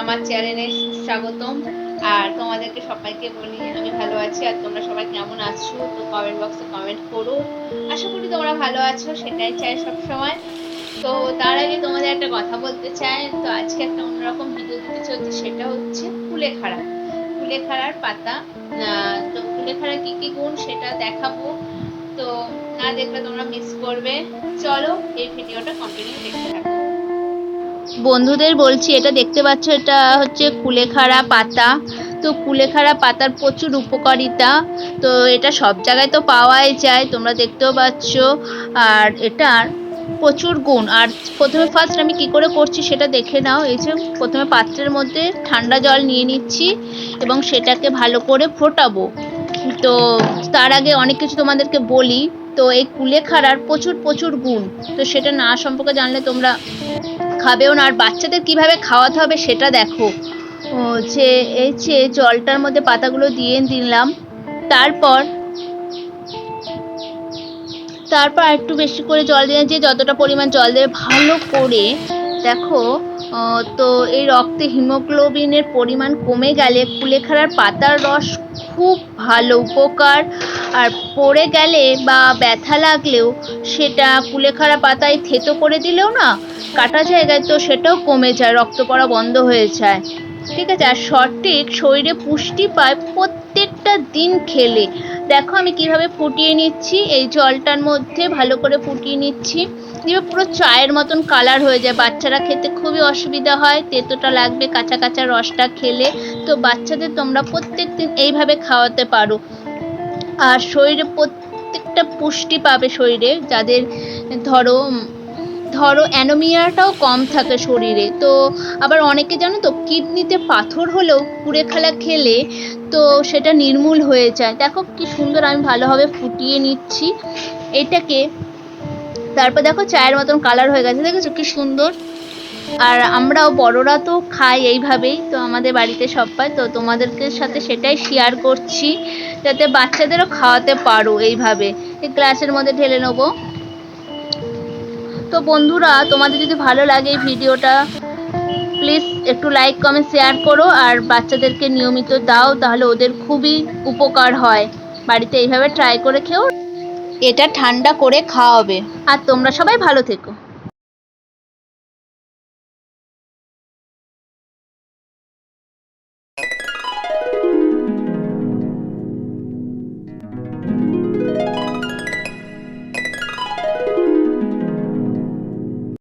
আমার চ্যানেলে স্বাগতম। আর তোমাদেরকে সবাইকে বলি, আমি ভালো আছি। আর তোমরা সবাই কেমন আছো? তো কমেন্ট বক্সে কমেন্ট করো। আশা করি তোমরা ভালো আছো, সেটাই চাই সব সময় তো তার আগে তোমাদের একটা কথা বলতে চাই। তো আজকে একটা অন্যরকম ভিডিও দিতে চলছে, সেটা হচ্ছে কুলেখাড়া। কুলেখাড়ার পাতা। তো কুলেখাড়া কি কি গুণ সেটা দেখাবো। তো না দেখলে তোমরা মিস করবে। চলো এই ভিডিওটা কন্টিনিউ দেখতে থাকো। বন্ধুদের বলছি, এটা দেখতে পাচ্ছ, এটা হচ্ছে কুলেখাড়া পাতা। তো কুলেখাড়া পাতার প্রচুর উপকারিতা। তো এটা সব জায়গায় তো পাওয়াই যায়, তোমরা দেখতেও পাচ্ছ। আর এটার প্রচুর গুণ। আর প্রথমে ফার্স্ট আমি কি করে করছি সেটা দেখে নাও। এই যে প্রথমে পাত্রের মধ্যে ঠান্ডা জল নিয়ে নিচ্ছি এবং সেটাকে ভালো করে ফোটাবো। তো তার আগে অনেক কিছু তোমাদেরকে বলি। তো এই কুলেখাড়ার প্রচুর প্রচুর গুণ। তো সেটা না সম্পর্কে জানলে তোমরা খাবেও না, আর বাচ্চাদের কীভাবে খাওয়াতে হবে সেটা দেখো। যে এই যে জলটার মধ্যে পাতাগুলো দিয়ে দিলাম, তারপর তারপর একটু বেশি করে জল দিয়ে যে যতটা পরিমাণ জল দেবে ভালো করে দেখো তো এই রক্তে হিমোগ্লোবিনের পরিমাণ কমে গেলে কুলেখাড়ার পাতার রস খুব ভালো উপকার। আর পড়ে গেলে বা ব্যথা লাগলেও সেটা কুলেখাড়া পাতায় থেতো করে দিলেও না, কাটা জায়গায় তো সেটাও কমে যায়, রক্ত পড়া বন্ধ হয়ে যায়। ঠিক আছে? আর সঠিক শরীরে পুষ্টি পায় প্রত্যেকটা দিন খেলে। দেখো আমি কীভাবে ফুটিয়ে নিচ্ছি। এই জলটার মধ্যে ভালো করে ফুটিয়ে নিচ্ছি। দিয়ে পুরো চায়ের মতন কালার হয়ে যায়। বাচ্চারা খেতে খুবই অসুবিধা হয়। তেতোটা লাগবে, কাঁচা কাঁচা রসটা খেলে। তো বাচ্চাদের তোমরা প্রত্যেক দিন এইভাবে খাওয়াতে পারো। আর শরীরে প্রত্যেকটা পুষ্টি পাবে শরীরে। যাদের ধরো ধরো অ্যানোমিয়াটাও কম থাকে শরীরে। তো আবার অনেকে জানো তো, কিডনিতে পাথর হলেও কুড়েখালা খেলে তো সেটা নির্মূল হয়ে যায়। দেখো কি সুন্দর আমি ভালোভাবে ফুটিয়ে নিচ্ছি। এটাকে তারপর দেখো চায়ের মতন কালার হয়ে গেছে, দেখেছ কি সুন্দর? আর আমরাও বড়রা তো খাই এইভাবেই, তো আমাদের বাড়িতে সবাই, তো তোমাদেরকে সাথে সেটাই শেয়ার করছি। যাতে বাচ্চাদেরও খাওয়াতে পারো এইভাবে। গ্লাসের মধ্যে ঢেলে নেব। তো বন্ধুরা তোমাদের যদি ভালো লাগে এই ভিডিওটা প্লিজ একটু লাইক কমেন্ট শেয়ার করো আর বাচ্চাদেরকে নিয়মিত দাও তাহলে ওদের খুবই উপকার হয়। বাড়িতে এইভাবে ট্রাই করে খেও। এটা ঠান্ডা করে খাওয়াবে। আর তোমরা সবাই ভালো থেকো।